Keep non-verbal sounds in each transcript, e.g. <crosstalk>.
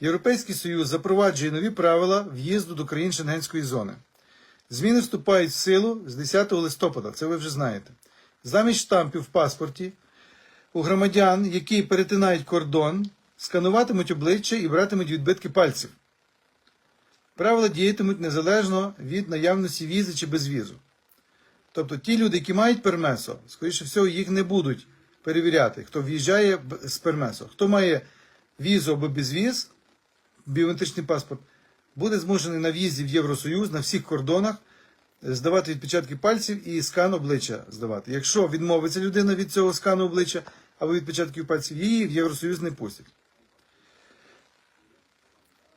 Європейський Союз запроваджує нові правила в'їзду до країн Шенгенської зони. Зміни вступають в силу з 10 листопада, це ви вже знаєте. Замість штампів в паспорті у громадян, які перетинають кордон, скануватимуть обличчя і братимуть відбитки пальців. Правила діятимуть незалежно від наявності візи чи безвізу. Тобто ті люди, які мають пермесо, скоріше всього, їх не будуть перевіряти, хто в'їжджає з пермесо. Хто має візу або безвіз, біометричний паспорт, буде змушений на в'їзді в Євросоюз на всіх кордонах е, здавати відпечатки пальців і скан обличчя здавати. Якщо відмовиться людина від цього скану обличчя або відпечатків пальців, її в Євросоюз не пустять.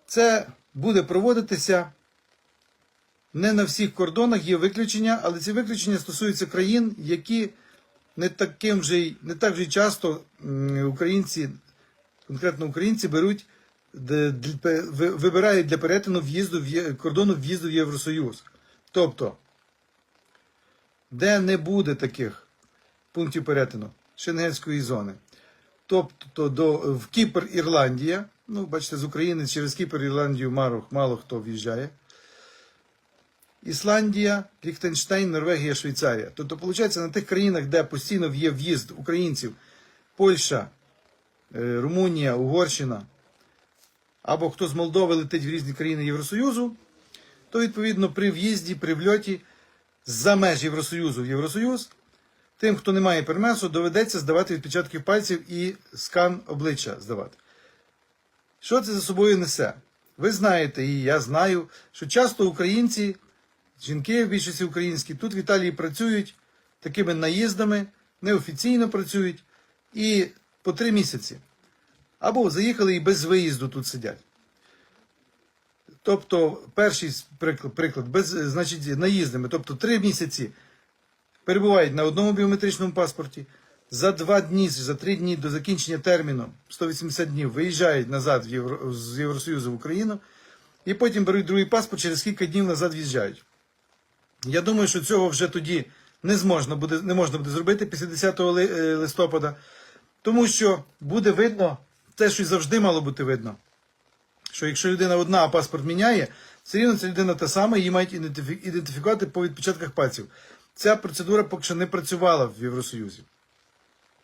Це буде проводитися не на всіх кордонах, є виключення, але ці виключення стосуються країн, які не таким же не так же часто українці, конкретно українці, беруть вибирають для перетину в'їзду в кордону в'їзду в Євросоюз. Тобто, де не буде таких пунктів перетину Шенгенської зони. Тобто до, в Кіпр, Ірландія. Ну, бачите, з України через Кіпр, Ірландію мало, мало хто в'їжджає. Ісландія, Ліхтенштейн, Норвегія, Швейцарія. Тобто, виходить, на тих країнах, де постійно є в'їзд українців, Польща, е, Румунія, Угорщина, або хто з Молдови летить в різні країни Євросоюзу, то відповідно при в'їзді, при вльоті за меж Євросоюзу в Євросоюз, тим, хто не має пермесу, доведеться здавати відпечатки пальців і скан обличчя здавати. Що це за собою несе? Ви знаєте, і я знаю, що часто українці, жінки в більшості українські, тут в Італії працюють такими наїздами, неофіційно працюють і по три місяці. Або заїхали і без виїзду тут сидять. Тобто, перший приклад, без, значить, наїздами, тобто три місяці перебувають на одному біометричному паспорті, за два дні, за три дні до закінчення терміну 180 днів виїжджають назад в Євро, з Євросоюзу в Україну, і потім беруть другий паспорт, через кілька днів назад в'їжджають. Я думаю, що цього вже тоді не, зможна буде, не можна буде зробити після 10 е, листопада, тому що буде видно те, що й завжди мало бути видно. Що якщо людина одна, а паспорт міняє, все рівно ця людина та сама, її мають ідентифікувати по відпечатках пальців. Ця процедура поки що не працювала в Євросоюзі.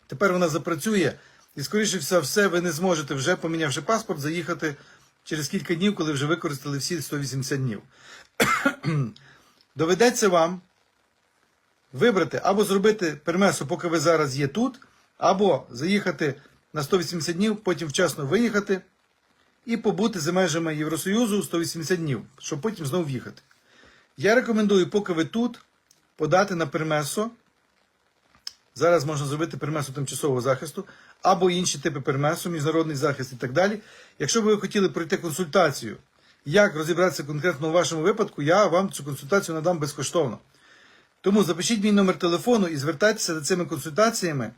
Тепер вона запрацює, і, скоріше все, ви не зможете, вже помінявши паспорт, заїхати через кілька днів, коли вже використали всі 180 днів. <clears throat> Доведеться вам вибрати або зробити пермесу, поки ви зараз є тут, або заїхати на 180 днів, потім вчасно виїхати і побути за межами Євросоюзу 180 днів, щоб потім знову в'їхати. Я рекомендую, поки ви тут, подати на пермесо. Зараз можна зробити пермесу тимчасового захисту або інші типи пермесу, міжнародний захист і так далі. Якщо б ви хотіли пройти консультацію, як розібратися конкретно у вашому випадку, я вам цю консультацію надам безкоштовно. Тому запишіть мій номер телефону і звертайтеся за цими консультаціями,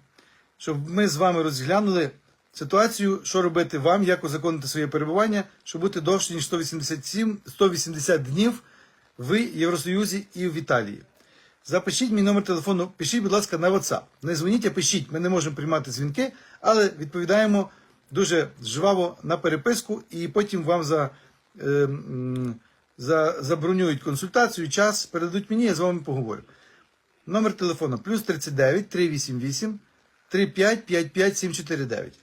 щоб ми з вами розглянули ситуацію, що робити вам, як узаконити своє перебування, щоб бути довше, ніж 187, 180 днів в Євросоюзі і в Італії. Запишіть мій номер телефону, пишіть, будь ласка, на WhatsApp. Не дзвоніть, а пишіть. Ми не можемо приймати дзвінки, але відповідаємо дуже жваво на переписку, і потім вам за, е, за, забронюють консультацію, час, передадуть мені, я з вами поговорю. Номер телефону плюс 39 388 35 55 749.